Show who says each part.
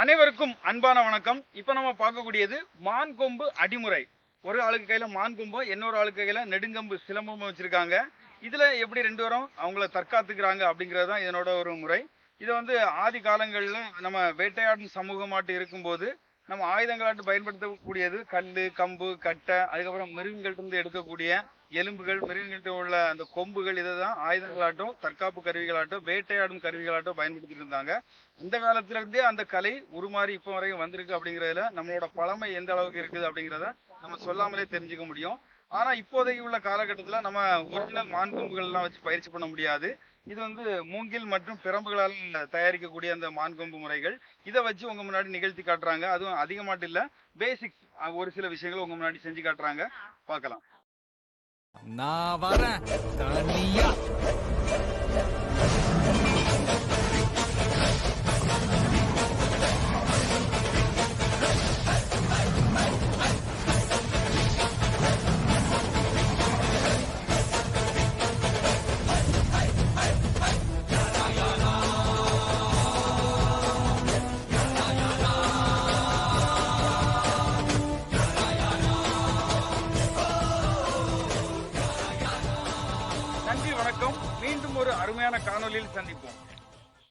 Speaker 1: அனைவருக்கும் அன்பான வணக்கம். இப்போ நம்ம பார்க்கக்கூடியது மான் கொம்பு அடிமுறை. ஒரு ஆளுக்கு கையில் மான் கொம்பும் இன்னொரு ஆளுக்கு கையில் நெடுங்கம்பு சிலம்பமும் வச்சுருக்காங்க. இதில் எப்படி ரெண்டு பேரும் அவங்கள தற்காத்துக்கிறாங்க அப்படிங்கிறது தான் இதனோட ஒரு முறை. இதை வந்து ஆதி காலங்களில் நம்ம வேட்டையாடும் சமூகமாட்டு இருக்கும்போது நம்ம ஆயுதங்களாட்டு பயன்படுத்தக்கூடியது கல் கம்பு கட்டை அதுக்கப்புறம் மிருகங்கள்ட்ட இருந்து எடுக்கக்கூடிய எலும்புகள் மிருகங்கள்ட்ட உள்ள அந்த கொம்புகள் இதை தான் ஆயுதங்களாட்டும் தற்காப்பு கருவிகளாட்டும் வேட்டையாடும் கருவிகளாட்டும் பயன்படுத்திட்டு இருந்தாங்க. இந்த காலத்துல இருந்தே அந்த கலை உருமாறி இப்போ வரைக்கும் வந்திருக்கு அப்படிங்கிறதுல நம்மளோட பழமை எந்த அளவுக்கு இருக்குது அப்படிங்கிறத நம்ம சொல்லாமலே தெரிஞ்சுக்க முடியும். ஆனா இப்போதைக்கு உள்ள காலகட்டத்துல நம்ம ஒரிஜினல் மான் கொம்புகள் எல்லாம் வச்சு பயிற்சி பண்ண முடியாது. இது வந்து மூங்கில் மற்றும் பிரம்புகளால் தயாரிக்கக்கூடிய அந்த மான்கொம்பு முறைகள். இதை வச்சு உங்க முன்னாடி நிகழ்த்தி காட்டுறாங்க. அதுவும் அதிகமாட்டு இல்ல பேசிக்ஸ் ஒரு சில விஷயங்கள் உங்க முன்னாடி செஞ்சு காட்டுறாங்க. பார்க்கலாம்.
Speaker 2: நான் வரேன்.
Speaker 1: நன்றி வணக்கம். மீண்டும் ஒரு அருமையான காணொலியில் சந்திப்போம்.